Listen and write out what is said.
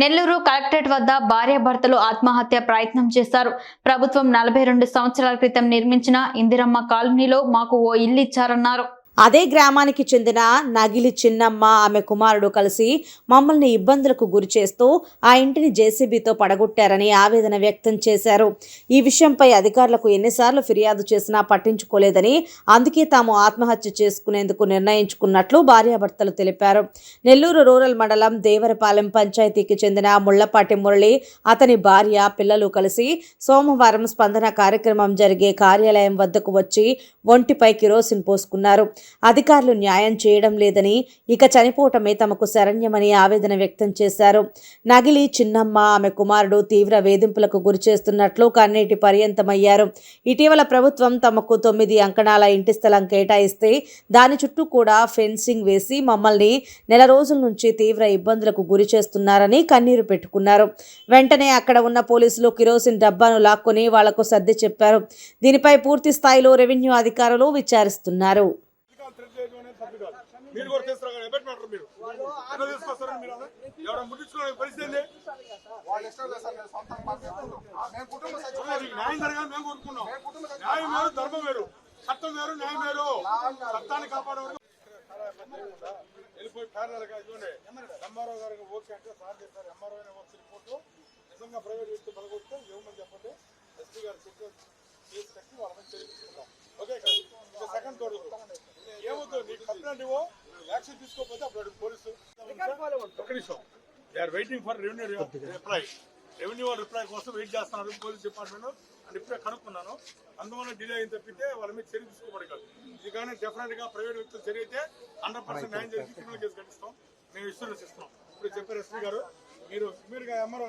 Nellore collectorate వద్ద భార్యాభర్తలు ఆత్మహత్య ప్రయత్నం చేశారు. ప్రభుత్వం నలభై రెండు సంవత్సరాల క్రితం నిర్మించిన ఇందిరమ్మ కాలనీలో మాకు ఓ ఇల్లు ఇచ్చారన్నారు. అదే గ్రామానికి చెందిన నగిలి చిన్నమ్మ ఆమె కుమారుడు కలిసి మమ్మల్ని ఇబ్బందులకు గురి చేస్తూ ఆ ఇంటిని జేసీబీతో పడగొట్టారని ఆవేదన వ్యక్తం చేశారు. ఈ విషయంపై అధికారులకు ఎన్నిసార్లు ఫిర్యాదు చేసినా పట్టించుకోలేదని అందుకే తాము ఆత్మహత్య చేసుకునేందుకు నిర్ణయించుకున్నట్లు భార్యాభర్తలు తెలిపారు. నెల్లూరు రూరల్ మండలం దేవరపాలెం పంచాయతీకి చెందిన ముళ్ళపాటి మురళి అతని భార్య పిల్లలు కలిసి సోమవారం స్పందన కార్యక్రమం జరిగే కార్యాలయం వద్దకు వచ్చి ఒంటిపై కిరోసిన్ పోసుకున్నారు. అధికారులు న్యాయం చేయడం లేదని ఇక చనిపోవటమే తమకు శరణ్యమని ఆవేదన వ్యక్తం చేశారు. నగిలి చిన్నమ్మ ఆమె కుమారుడు తీవ్ర వేధింపులకు గురి చేస్తున్నట్లు కన్నీటి పర్యంతమయ్యారు. ఇటీవల ప్రభుత్వం తమకు తొమ్మిది అంకణాల ఇంటి స్థలం కేటాయిస్తే దాని చుట్టూ కూడా ఫెన్సింగ్ వేసి మమ్మల్ని నెల రోజుల నుంచి తీవ్ర ఇబ్బందులకు గురి చేస్తున్నారని కన్నీరు పెట్టుకున్నారు. వెంటనే అక్కడ ఉన్న పోలీసులు కిరోసిన్ డబ్బాను లాక్కొని వాళ్ళకు సర్ది చెప్పారు. దీనిపై పూర్తి స్థాయిలో రెవెన్యూ అధికారులు విచారిస్తున్నారు అధికారులు థ్రెట్ చేయడం అనేది తప్పు కాదు. మీరు కూడా తీసుకురా ఎబెట్ మ్యాటర్ మీరు. ఎట్లా తీసుకొస్తారని మీరు ఎవడ ముట్టించుకునే పరిస్థితి ఏంది? మీకు న్యాయం జరగాలని మేము కోరుకున్నాం. న్యాయం వేరు ధర్మం వేరు. చట్టం వేరు న్యాయం వేరు. చట్టాన్ని కాపాడే వరకు వెళ్ళిపోయి ప్యారల్గా ఇవ్వండి ఎంఆర్ఓ గారికి ఓకే అంటే సార్ చెప్పారు. ఎంఆర్ఓ ఓకే రిపోర్ట్ నిజంగా ప్రైవేట్ వ్యక్తి పలకొస్తే ఇవ్వమని చెప్పండి? ఎస్పీ గారు చెప్పి కేసు కట్టి వాళ్ళ మీద చర్య తీసుకుందాం ఓకే ఇవ్వు యాక్షన్ తీసుకోకపోతే అప్పుడు పోలీసు ఒక్క నిమిషం. They are waiting for revenue reply revenue reply కోసం వెయిట్ చేస్తున్నారు పోలీస్ డిపార్ట్మెంట్. అని ఇప్పుడే కనుక్కున్నాను. అందువల్ల డిలే అయింది తప్పితే వాళ్ళ మీద చర్య తీసుకోబడి కాదు. ఇది కానీ డెఫినెట్గా ప్రైవేట్ వ్యక్తులు అయితే హండ్రెడ్ పర్సెంట్ న్యాయం చేసి క్రిమినల్ కేసు కట్టిస్తాం మేము ఇన్సూరెన్స్ ఇస్తాం ఇప్పుడు చెప్పారు ఎస్పీ గారు. మీరు మీరు ఎంఆర్ఓ